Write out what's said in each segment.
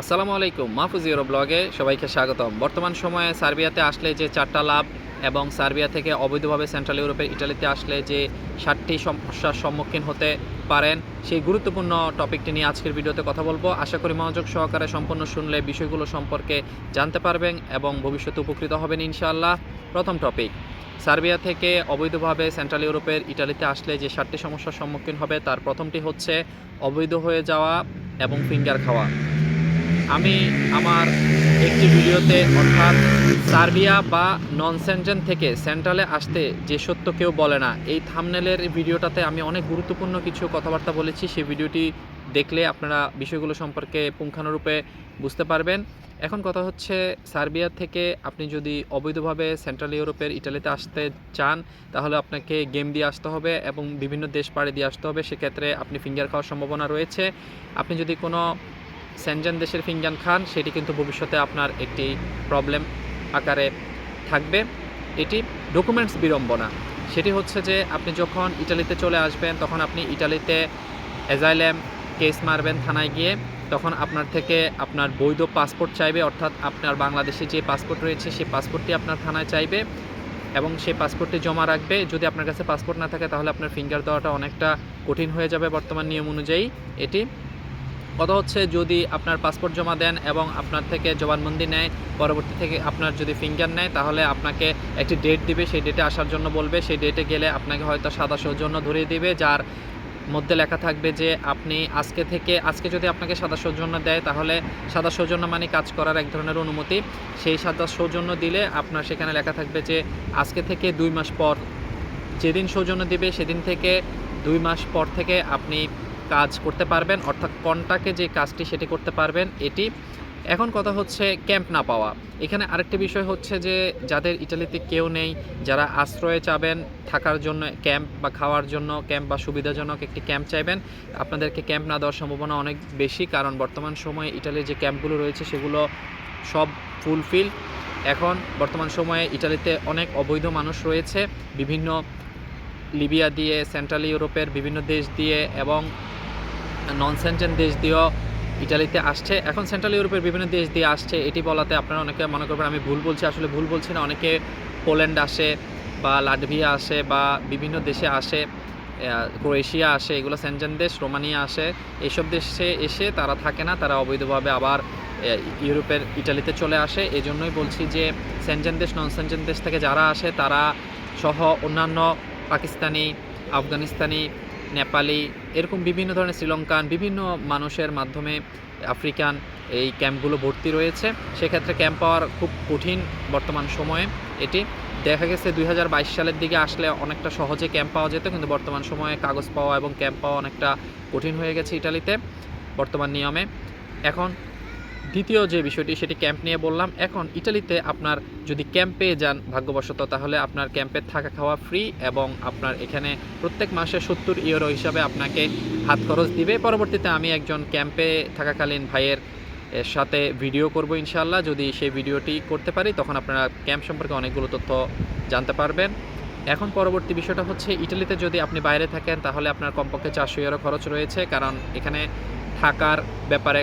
আসসালামু আলাইকুম, মাহফুজ ইউরো ব্লগে সবাইকে স্বাগতম। বর্তমান সময়ে সার্বিয়াতে আসলে যে চারটা লাভ এবং সার্বিয়া থেকে অবৈধভাবে সেন্ট্রাল ইউরোপের ইটালিতে আসলে যে ষাটটি সমস্যার সম্মুখীন হতে পারেন, সেই গুরুত্বপূর্ণ টপিকটি নিয়ে আজকের ভিডিওতে কথা বলব। আশা করি মনোযোগ সহকারে সম্পূর্ণ শুনলে বিষয়গুলো সম্পর্কে জানতে পারবেন এবং ভবিষ্যতে উপকৃত হবেন ইনশাআল্লাহ। প্রথম টপিক, সার্বিয়া থেকে অবৈধভাবে সেন্ট্রাল ইউরোপের ইটালিতে আসলে যে ষাটটি সমস্যার সম্মুখীন হবে, তার প্রথমটি হচ্ছে অবৈধ হয়ে যাওয়া এবং ফিঙ্গার খাওয়া। আমি আমার একটি ভিডিওতে অর্থাৎ সার্বিয়া বা নন সেন্টেন থেকে সেন্ট্রালে আসতে যে সত্য কেউ বলে না, এই থামনেলের ভিডিওটাতে আমি অনেক গুরুত্বপূর্ণ কিছু কথাবার্তা বলেছি। সেই ভিডিওটি দেখলে আপনারা বিষয়গুলো সম্পর্কে পুঙ্খানুরূপে বুঝতে পারবেন। এখন কথা হচ্ছে, সার্বিয়া থেকে আপনি যদি অবৈধভাবে সেন্ট্রাল ইউরোপের ইটালিতে আসতে চান, তাহলে আপনাকে গেম দিয়ে আসতে হবে এবং বিভিন্ন দেশ পাড়ে দিয়ে আসতে হবে। সেক্ষেত্রে আপনি ফিঙ্গার খাওয়ার সম্ভাবনা রয়েছে। আপনি যদি কোনো সেনজেন দেশের ফিঙ্গান খান, সেটি কিন্তু ভবিষ্যতে আপনার একটি প্রবলেম আকারে থাকবে। এটি ডকুমেন্টস বিড়ম্বনা। সেটি হচ্ছে যে আপনি যখন ইটালিতে চলে আসবেন, তখন আপনি ইটালিতে অ্যাজাইল্যাম কেস মারবেন থানায় গিয়ে। তখন আপনার থেকে আপনার বৈধ পাসপোর্ট চাইবে, অর্থাৎ আপনার বাংলাদেশে যে পাসপোর্ট রয়েছে, সেই পাসপোর্টটি আপনার থানায় চাইবে এবং সেই পাসপোর্টটি জমা রাখবে। যদি আপনার কাছে পাসপোর্ট না থাকে, তাহলে আপনার ফিঙ্গার দেওয়াটা অনেকটা কঠিন হয়ে যাবে বর্তমান নিয়ম অনুযায়ী। এটি কথা হচ্ছে যদি আপনার পাসপোর্ট জমা দেন এবং আপনার থেকে জবানবন্দি নেয়, পরবর্তী থেকে আপনার যদি ফিঙ্গার নেয়, তাহলে আপনাকে একটি ডেট দিবে। সেই ডেটে আসার জন্য বলবে। সেই ডেটে গেলে আপনাকে হয়তো সাদা সৌজন্য ধরিয়ে দিবে, যার মধ্যে লেখা থাকবে যে আপনি আজকে থেকে, আজকে যদি আপনাকে সাদা সৌজন্য দেয়, তাহলে সাদা সৌজন্য মানে কাজ করার এক ধরনের অনুমতি। সেই সাদা সৌজন্য দিলে আপনার সেখানে লেখা থাকবে যে আজকে থেকে দুই মাস পর, যেদিন সৌজন্য দিবে, সেদিন থেকে দুই মাস পর থেকে আপনি কাজ করতে পারবেন, অর্থাৎ কন্টাকে যে কাজটি সেটি করতে পারবেন, এটি। এখন কথা হচ্ছে ক্যাম্প না পাওয়া। এখানে আরেকটি বিষয় হচ্ছে যে, যাদের ইটালিতে কেউ নেই, যারা আশ্রয়ে চাবেন, থাকার জন্য ক্যাম্প বা খাওয়ার জন্য ক্যাম্প বা সুবিধাজনক একটি ক্যাম্প চাইবেন, আপনাদেরকে ক্যাম্প না দেওয়ার সম্ভাবনা অনেক বেশি, কারণ বর্তমান সময়ে ইটালির যে ক্যাম্পগুলো রয়েছে, সেগুলো সব ফুলফিল। এখন বর্তমান সময়ে ইটালিতে অনেক অবৈধ মানুষ রয়েছে, বিভিন্ন লিবিয়া দিয়ে, সেন্ট্রাল ইউরোপের বিভিন্ন দেশ দিয়ে এবং নন সেন্টেন দেশ দিয়েও ইটালিতে আসছে। এখন সেন্ট্রাল ইউরোপের বিভিন্ন দেশ দিয়ে আসছে। এটি বলাতে আপনারা অনেকে মনে করবেন, আমি ভুল বলছি, আসলে ভুল বলছি না। অনেকে পোল্যান্ড আসে বা লাটভিয়া আসে বা বিভিন্ন দেশে আসে ক্রোয়েশিয়া আসে, এগুলো সেন্টেন দেশ, রোমানিয়া আসে। এইসব দেশে এসে তারা থাকে না, তারা অবৈধভাবে আবার ইউরোপের ইটালিতে চলে আসে। এই জন্যই বলছি যে সেনজেন দেশ নন সেনজেন দেশ থেকে যারা আসে, তারা সহ অন্যান্য পাকিস্তানি, আফগানিস্তানি নেপালি, এরকম বিভিন্ন ধরনের শ্রীলঙ্কান, বিভিন্ন মানুষের মাধ্যমে আফ্রিকান এই ক্যাম্পগুলো ভর্তি রয়েছে। সেক্ষেত্রে ক্যাম্প পাওয়ার খুব কঠিন বর্তমান সময়ে এটি। দেখা গেছে দুই হাজার বাইশ সালের দিকে আসলে অনেকটা সহজে ক্যাম্প পাওয়া যেত, কিন্তু বর্তমান সময়ে কাগজ পাওয়া এবং ক্যাম্প পাওয়া অনেকটা কঠিন হয়ে গেছে ইটালিতে বর্তমান নিয়মে। এখন দ্বিতীয় যে বিষয়টি, সেটি ক্যাম্প নিয়ে বললাম। এখন ইটালিতে আপনার যদি ক্যাম্পে যান, ভাগ্যবশত তাহলে আপনার ক্যাম্পে থাকা খাওয়া ফ্রি এবং আপনার এখানে প্রত্যেক মাসে সত্তর ইউরো হিসাবে আপনাকে হাত খরচ দিবে। পরবর্তীতে আমি একজন ক্যাম্পে থাকাকালীন ভাইয়ের সাথে ভিডিও করব ইনশাল্লাহ যদি সেই ভিডিওটি করতে পারি, তখন আপনারা ক্যাম্প সম্পর্কে অনেকগুলো তথ্য জানতে পারবেন। এখন পরবর্তী বিষয়টা হচ্ছে, ইটালিতে যদি আপনি বাইরে থাকেন, তাহলে আপনার কমপক্ষে চারশো ইউরো খরচ রয়েছে। কারণ এখানে থাকার ব্যাপারে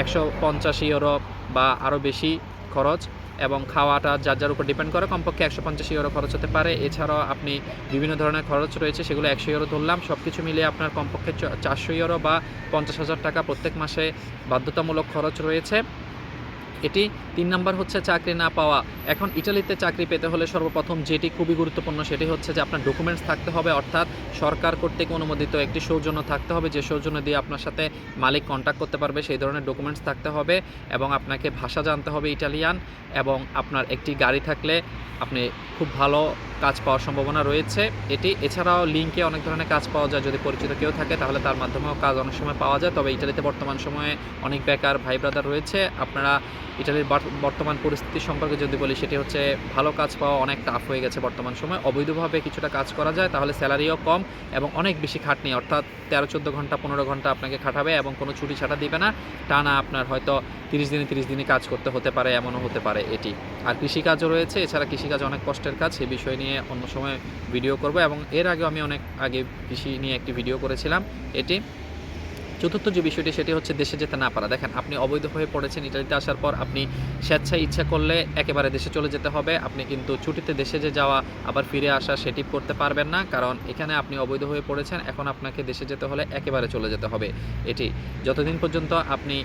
একশো পঞ্চাশ ইউরো বা আরও বেশি খরচ এবং খাওয়াটা যার যার উপর ডিপেন্ড করে, কমপক্ষে একশো পঞ্চাশ ইউরো খরচ হতে পারে। এছাড়াও আপনি বিভিন্ন ধরনের খরচ রয়েছে, সেগুলো একশো ইউরো ধরলাম সব কিছু মিলিয়ে আপনার কমপক্ষে চারশো ইউরো বা পঞ্চাশ হাজার টাকা প্রত্যেক মাসে বাধ্যতামূলক খরচ রয়েছে। এটি তিন নাম্বার হচ্ছে চাকরি না পাওয়া। এখন ইটালিতে চাকরি পেতে হলে সর্বপ্রথম যেটি খুবই গুরুত্বপূর্ণ সেটি হচ্ছে যে আপনার ডকুমেন্টস থাকতে হবে, অর্থাৎ সরকার কর্তৃক অনুমোদিত একটি সৌজন্য থাকতে হবে, যে সৌজন্য দিয়ে আপনার সাথে মালিক কন্ট্যাক্ট করতে পারবে, সেই ধরনের ডকুমেন্টস থাকতে হবে এবং আপনাকে ভাষা জানতে হবে ইটালিয়ান এবং আপনার একটি গাড়ি থাকলে আপনি খুব ভালো কাজ পাওয়ার সম্ভাবনা রয়েছে। এটি এছাড়াও লিঙ্কে অনেক ধরনের কাজ পাওয়া যায়, যদি পরিচিত কেউ থাকে তাহলে তার মাধ্যমেও কাজ অনেক সময় পাওয়া যায়, তবে ইটালিতে বর্তমান সময়ে অনেক বেকার ভাই ব্রাদার রয়েছে। আপনারা ইটালির বর্তমান পরিস্থিতি সম্পর্কে যদি বলি, সেটি হচ্ছে ভালো কাজ পাওয়া অনেক টাফ হয়ে গেছে বর্তমান সময়। অবৈধভাবে কিছুটা কাজ করা যায়, তাহলে স্যালারিও কম এবং অনেক বেশি খাটনি। অর্থাৎ তেরো, চোদ্দ ঘণ্টা, পনেরো ঘণ্টা আপনাকে খাটাবে এবং কোনো ছুটি ছাটা দিবে না। টানা আপনার হয়তো তিরিশ দিনে তিরিশ দিনে কাজ করতে হতে পারে, এমনও হতে পারে এটি। আর কৃষিকাজও রয়েছে, এছাড়া কৃষিকাজ অনেক কষ্টের কাজ, সে বিষয় নিয়ে অন্য সময় ভিডিও করব এবং এর আগেও আমি অনেক আগে কৃষি নিয়ে একটি ভিডিও করেছিলাম এটি। চতুর্থ যে বিষয়টি, সেটি হচ্ছে দেশে যেতে না পারা। দেখেন, আপনি অবৈধ হয়ে পড়েছেন ইটালিতে আসার পর, আপনি স্বেচ্ছায় ইচ্ছা করলে একেবারে দেশে চলে যেতে হবে। আপনি কিন্তু ছুটিতে দেশে যে যাওয়া, আবার ফিরে আসা, সেটি করতে পারবেন না। কারণ এখানে আপনি অবৈধ হয়ে পড়েছেন, এখন আপনাকে দেশে যেতে হলে একেবারে চলে যেতে হবে। এটি যতদিন পর্যন্ত আপনি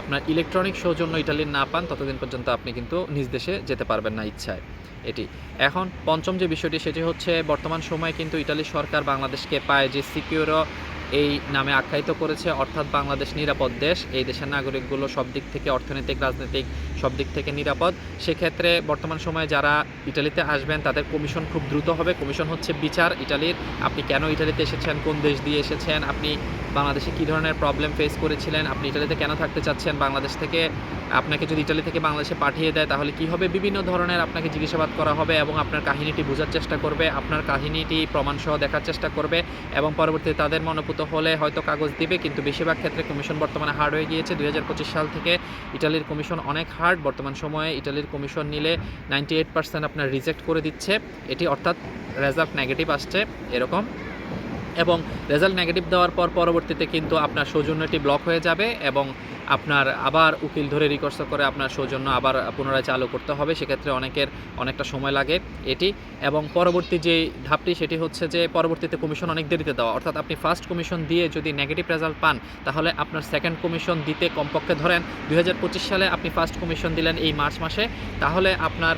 আপনার ইলেকট্রনিক সৌজন্য ইটালির না পান, ততদিন পর্যন্ত আপনি কিন্তু নিজ দেশে যেতে পারবেন না ইচ্ছায়। এটি এখন পঞ্চম যে বিষয়টি, সেটি হচ্ছে বর্তমান সময়ে কিন্তু ইটালি সরকার বাংলাদেশকে পায় যে সিকিউরো এই নামে আখ্যায়িত করেছে, অর্থাৎ বাংলাদেশ নিরাপদ দেশ। এই দেশের নাগরিকগুলো সব দিক থেকে অর্থনৈতিক, রাজনৈতিক সব দিক থেকে নিরাপদ। সেক্ষেত্রে বর্তমান সময়ে যারা ইটালিতে আসবেন, তাদের কমিশন খুব দ্রুত হবে। কমিশন হচ্ছে বিচার ইটালির। আপনি কেন ইটালিতে এসেছেন? কোন দেশ দিয়ে এসেছেন? আপনি বাংলাদেশে কী ধরনের প্রবলেম ফেস করেছিলেন? আপনি ইটালিতে কেন থাকতে চাচ্ছেন? বাংলাদেশ থেকে আপনাকে যদি ইটালি থেকে বাংলাদেশে পাঠিয়ে দেয়, তাহলে কি হবে? বিভিন্ন ধরনের আপনাকে জিজ্ঞাসাবাদ করা হবে এবং আপনার কাহিনীটি বোঝার চেষ্টা করবে, আপনার কাহিনীটি প্রমাণসহ দেখার চেষ্টা করবে এবং পরবর্তীতে তাদের মনোপুত হলে হয়তো কাগজ দিবে, কিন্তু বেশিরভাগ ক্ষেত্রে কমিশন বর্তমানে হার্ড হয়ে গিয়েছে। দু হাজার পঁচিশ সাল থেকে ইটালির কমিশন অনেক হার্ড। বর্তমান সময়ে ইটালির কমিশন নিলে নাইনটি এইট পার্সেন্ট আপনার রিজেক্ট করে দিচ্ছে। এটি অর্থাৎ রেজাল্ট নেগেটিভ আসছে এরকম। এবং রেজাল্ট নেগেটিভ দেওয়ার পর পরবর্তীতে কিন্তু আপনার সৌজন্যটি ব্লক হয়ে যাবে এবং আপনার আবার উকিল ধরে রিকোয়েস্ট করে আপনার সৌজন্য আবার পুনরায় চালু করতে হবে, সেক্ষেত্রে অনেকের অনেকটা সময় লাগে এটি। এবং পরবর্তী যে ধাপটি, সেটি হচ্ছে যে পরবর্তীতে কমিশন অনেক দেরিতে দেওয়া। অর্থাৎ আপনি ফার্স্ট কমিশন দিয়ে যদি নেগেটিভ রেজাল্ট পান, তাহলে আপনার সেকেন্ড কমিশন দিতে কমপক্ষে ধরেন দু হাজার পঁচিশ সালে আপনি ফার্স্ট কমিশন দিলেন এই মার্চ মাসে, তাহলে আপনার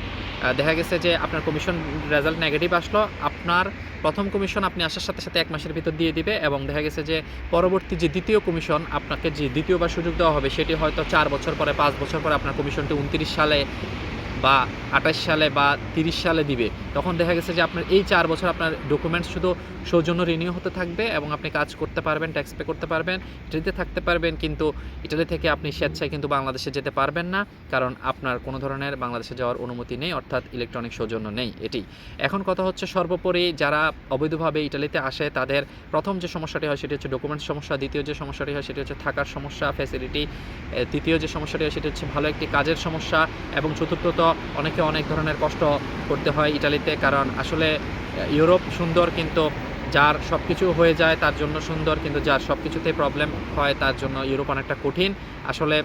দেখা গেছে যে আপনার কমিশন রেজাল্ট নেগেটিভ আসলো। আপনার প্রথম কমিশন আপনি আসার সাথে সাথে এক মাসের ভিতর দিয়ে দিবে এবং দেখা গেছে যে পরবর্তী যে দ্বিতীয় কমিশন আপনাকে যে দ্বিতীয়বার সুযোগ দেওয়া হবে সেটি হয়তো চার বছর পরে পাঁচ বছর পরে আপনার কমিশনটি উনত্রিশ সালে বা আঠাশ সালে বা তিরিশ সালে দিবে, তখন দেখা গেছে যে আপনার এই চার বছর আপনার ডকুমেন্টস শুধু সৌজন্য রিনিউ হতে থাকবে এবং আপনি কাজ করতে পারবেন ট্যাক্স পে করতে পারবেন ইটালিতে থাকতে পারবেন, কিন্তু ইটালি থেকে আপনি স্বেচ্ছায় কিন্তু বাংলাদেশে যেতে পারবেন না, কারণ আপনার কোনো ধরনের বাংলাদেশে যাওয়ার অনুমতি নেই, অর্থাৎ ইলেকট্রনিক সৌজন্য নেই এটি। এখন কথা হচ্ছে সর্বোপরি যারা অবৈধভাবে ইটালিতে আসে, তাদের প্রথম যে সমস্যাটি হয় সেটি হচ্ছে ডকুমেন্টস সমস্যা, দ্বিতীয় যে সমস্যাটি হয় সেটি হচ্ছে থাকার সমস্যা ফ্যাসিলিটি তৃতীয় যে সমস্যাটি হয় সেটি হচ্ছে ভালো একটি কাজের সমস্যা, এবং চতুর্থত অনেকে অনেক ধরনের কষ্ট করতে হয় ইটালিতে, কারণ আসলে ইউরোপ সুন্দর কিন্তু যার সব কিছু হয়ে যায় তার জন্য সুন্দর, কিন্তু যার সব কিছুতে প্রবলেম হয় তার জন্য ইউরোপ অনেকটা কঠিন। আসলে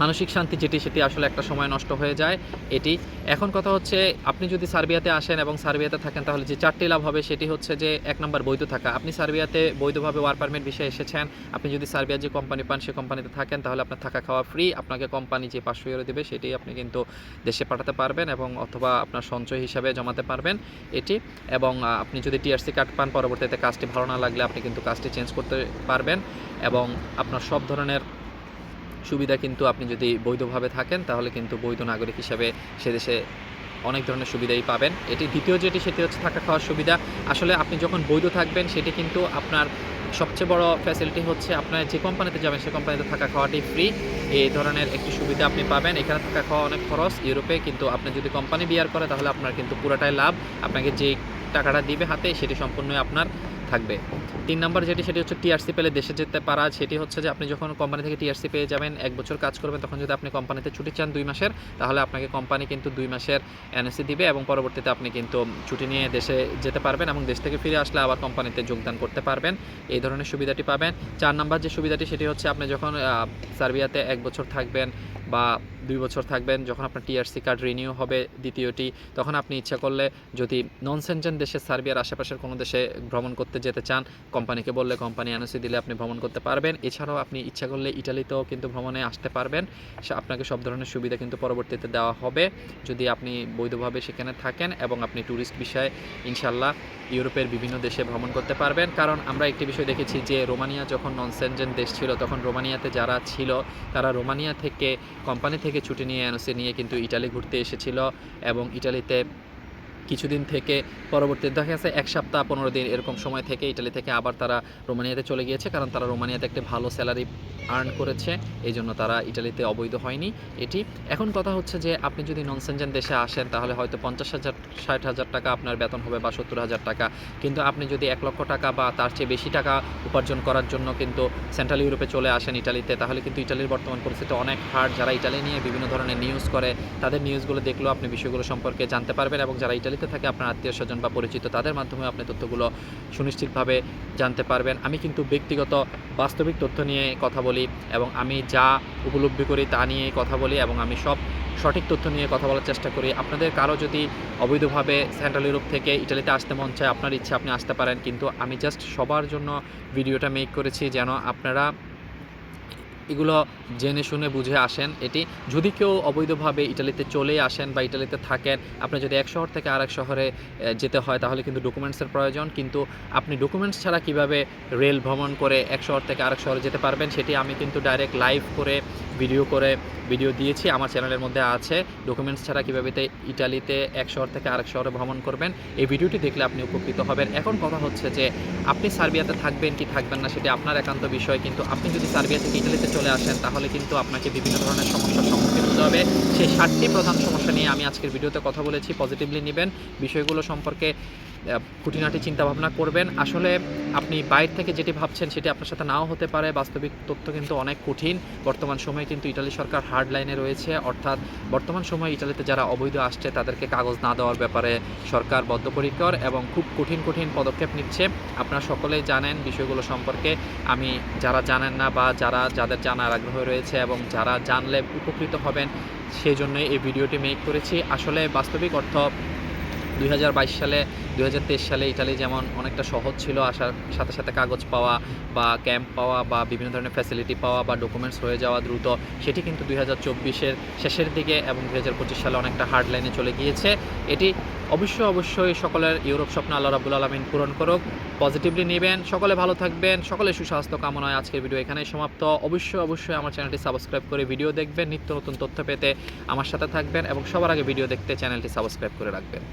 মানসিক শান্তি যেটি, সেটি আসলে একটা সময় নষ্ট হয়ে যায় এটি। এখন কথা হচ্ছে, আপনি যদি সার্বিয়াতে আসেন এবং সার্বিয়াতে থাকেন, তাহলে যে চারটি লাভ হবে সেটি হচ্ছে যে, এক নম্বর বৈধ থাকা। আপনি সার্বিয়াতে বৈধভাবে ওয়ার পারমিট বিষয়ে এসেছেন, আপনি যদি সার্বিয়ার যে কোম্পানি পান সেই কোম্পানিতে থাকেন, তাহলে আপনার থাকা খাওয়া ফ্রি আপনাকে কোম্পানি যে পাঁচশো ইউরো দেবে, সেটি আপনি কিন্তু দেশে পাঠাতে পারবেন এবং অথবা আপনার সঞ্চয় হিসাবে জমাতে পারবেন এটি। এবং আপনি যদি টিআরসি কার্ড পান, পরবর্তীতে কাজটি ভালো না লাগলে আপনি কিন্তু কাজটি চেঞ্জ করতে পারবেন এবং আপনার সব ধরনের সুবিধা কিন্তু আপনি যদি বৈধভাবে থাকেন, তাহলে কিন্তু বৈধ নাগরিক হিসাবে সে দেশে অনেক ধরনের সুবিধাই পাবেন। এটি দ্বিতীয় যেটি, সেটি হচ্ছে থাকা খাওয়ার সুবিধা। আসলে আপনি যখন বৈধ থাকবেন, সেটি কিন্তু আপনার সবচেয়ে বড় ফ্যাসিলিটি হচ্ছে আপনার যে কোম্পানিতে যাবেন, সে কোম্পানিতে থাকা খাওয়াটি ফ্রি এই ধরনের একটি সুবিধা আপনি পাবেন। এখানে থাকা খাওয়া অনেক খরচ। ইউরোপে কিন্তু আপনি যদি কোম্পানি বিয়ার করে, তাহলে আপনার কিন্তু পুরোটাই লাভ। আপনাকে যে টাকাটা দিবে হাতে, সেটি সম্পূর্ণই আপনার থাকবে। তিন নম্বর যেটি, সেটি হচ্ছে টিআরসি পেলে দেশে যেতে পারা, সেটি হচ্ছে যে আপনি যখন কোম্পানি থেকে টিআরসি পেয়ে যাবেন, এক বছর কাজ করবেন, তখন যদি আপনি কোম্পানিতে ছুটি চান দুই মাসের, তাহলে আপনাকে কোম্পানি কিন্তু দুই মাসের এনএসসি দিবে এবং পরবর্তীতে আপনি কিন্তু ছুটি নিয়ে দেশে যেতে পারবেন এবং দেশ থেকে ফিরে আসলে আবার কোম্পানিতে যোগদান করতে পারবেন। এই ধরনের সুবিধাটি পাবেন। চার নম্বর যে সুবিধাটি, সেটি হচ্ছে আপনি যখন সার্বিয়াতে এক বছর থাকবেন বা দুই বছর থাকবেন, যখন আপনার টিআরসি কার্ড রিনিউ হবে দ্বিতীয়টি, তখন আপনি ইচ্ছা করলে যদি নন সেনজেন দেশে, সার্বিয়ার আশেপাশের কোনো দেশে ভ্রমণ করতে যেতে চান কোম্পানিকে বললে কোম্পানি এনওসি দিলে আপনি ভ্রমণ করতে পারবেন। এছাড়াও আপনি ইচ্ছা করলে ইটালিতেও কিন্তু ভ্রমণে আসতে পারবেন। আপনাকে সব ধরনের সুবিধা কিন্তু পরবর্তীতে দেওয়া হবে। যদি আপনি বৈধভাবে সেখানে থাকেন এবং আপনি ট্যুরিস্ট বিষয়ে ইনশাল্লাহ ইউরোপের বিভিন্ন দেশে ভ্রমণ করতে পারবেন। কারণ আমরা একটি বিষয় দেখেছি যে রোমানিয়া যখন নন সেনজেন দেশ ছিল, তখন রোমানিয়াতে যারা ছিল, তারা রোমানিয়া থেকে কোম্পানি থেকে ছুটি নিয়ে অ্যানোসে নিয়ে কিন্তু ইটালি ঘুরতে এসেছিল এবং ইটালিতে কিছুদিন থেকে পরবর্তীতে দেখা গেছে এক সপ্তাহ, পনেরো দিন এরকম সময় থেকে ইটালি থেকে আবার তারা রোমানিয়াতে চলে গিয়েছে, কারণ তারা রোমানিয়াতে একটি ভালো স্যালারি আর্ন করেছে এই জন্য তারা ইটালিতে অবৈধ হয়নি এটি। এখন কথা হচ্ছে যে, আপনি যদি নন সেনজেন দেশে আসেন, তাহলে হয়তো পঞ্চাশ হাজার, ষাট হাজার টাকা আপনার বেতন হবে বা সত্তর হাজার টাকা। কিন্তু আপনি যদি এক লক্ষ টাকা বা তার চেয়ে বেশি টাকা উপার্জন করার জন্য কিন্তু সেন্ট্রাল ইউরোপে চলে আসেন ইটালিতে, তাহলে কিন্তু ইটালির বর্তমান পরিস্থিতি অনেক হার্ড যারা ইটালি নিয়ে বিভিন্ন ধরনের নিউজ করে, তাদের নিউজগুলো দেখলেও আপনি বিষয়গুলো সম্পর্কে জানতে পারবেন এবং যারা ইটালি ইটালিতে থাকে আপনার আত্মীয় স্বজন বা পরিচিত, তাদের মাধ্যমে আপনি তথ্যগুলো সুনিশ্চিতভাবে জানতে পারবেন। আমি কিন্তু ব্যক্তিগত বাস্তবিক তথ্য নিয়ে কথা বলি এবং আমি যা উপলব্ধি করি তা নিয়ে কথা বলি এবং আমি সব সঠিক তথ্য নিয়ে কথা বলার চেষ্টা করি। আপনাদের কারও যদি অবৈধভাবে সেন্ট্রাল ইউরোপ থেকে ইটালিতে আসতে মন চায়, আপনার ইচ্ছে আপনি আসতে পারেন, কিন্তু আমি জাস্ট সবার জন্য ভিডিওটা মেক করেছি যেন আপনারা এগুলো জেনে শুনে বুঝে আসেন এটি। যদি কেউ অবৈধভাবে ইটালিতে চলে আসেন বা ইটালিতে থাকেন, আপনি যদি এক শহর থেকে আরেক শহরে যেতে হয়, তাহলে কিন্তু ডকুমেন্টসের প্রয়োজন। কিন্তু আপনি ডকুমেন্টস ছাড়া কীভাবে রেল ভ্রমণ করে এক শহর থেকে আরেক শহরে যেতে পারবেন, সেটি আমি কিন্তু ডাইরেক্ট লাইভ করে ভিডিও করে, ভিডিও দিয়েছি, আমার চ্যানেলের মধ্যে আছে। ডকুমেন্টস ছাড়া কীভাবে ইটালিতে এক শহর থেকে আরেক শহরে ভ্রমণ করবেন, এই ভিডিওটি দেখলে আপনি উপকৃত হবেন। এখন কথা হচ্ছে যে, আপনি সার্বিয়াতে থাকবেন কি থাকবেন না সেটি আপনার একান্ত বিষয়, কিন্তু আপনি যদি সার্বিয়া থেকে ইটালিতে চলে আসেন, তাহলে কিন্তু আপনাকে বিভিন্ন ধরনের সমস্যার সম্মুখীন হতে হবে। সেই ষাটটি প্রধান সমস্যা নিয়ে আমি আজকের ভিডিওতে কথা বলেছি পজিটিভলি নেবেন। বিষয়গুলো সম্পর্কে খুঁটিনাটি চিন্তা ভাবনা করবেন। আসলে আপনি বাইরে থেকে যেটি ভাবছেন সেটি আপনার সাথে নাও হতে পারে। বাস্তবিক তথ্য কিন্তু অনেক কঠিন। বর্তমান সময়ে কিন্তু ইটালি সরকার হার্ড লাইনে রয়েছে। অর্থাৎ বর্তমান সময়ে ইটালিতে যারা অবৈধ আসছে, তাদেরকে কাগজ না দেওয়ার ব্যাপারে সরকার বদ্ধপরিকর এবং খুব কঠিন কঠিন পদক্ষেপ নিচ্ছে। আপনারা সকলেই জানেন বিষয়গুলো সম্পর্কে। আমি যারা জানেন না বা যারা, যাদের জানার আগ্রহ রয়েছে এবং যারা জানলে উপকৃত হবেন, সেই জন্যই এই ভিডিওটি মেক করেছি। আসলে বাস্তবিক অর্থ দুই হাজার বাইশ সালে, দুই হাজার তেইশ সালে ইটালি যেমন অনেকটা সহজ ছিল আসার সাথে সাথে কাগজ পাওয়া বা ক্যাম্প পাওয়া বা বিভিন্ন ধরনের ফ্যাসিলিটি পাওয়া বা ডকুমেন্টস হয়ে যাওয়া দ্রুত, সেটি কিন্তু দুই হাজার শেষের দিকে এবং দুই হাজার পঁচিশ সালে অনেকটা হার্ড লাইনে চলে গিয়েছে। এটি অবশ্যই অবশ্যই সকলের ইউরোপ স্বপ্ন আল্লাহ রাবুল আলমিন পূরণ করুক। পজিটিভলি নেবেন, সকলে ভালো থাকবেন, সকলে সুস্বাস্থ্য কামনায় আজকের ভিডিও এখানেই সমাপ্ত। অবশ্যই অবশ্যই আমার চ্যানেলটি সাবস্ক্রাইব করে ভিডিও দেখবেন, নিত্য নতুন তথ্য পেতে আমার সাথে থাকবেন এবং সবার আগে ভিডিও দেখতে চ্যানেলটি সাবস্ক্রাইব করে রাখবেন।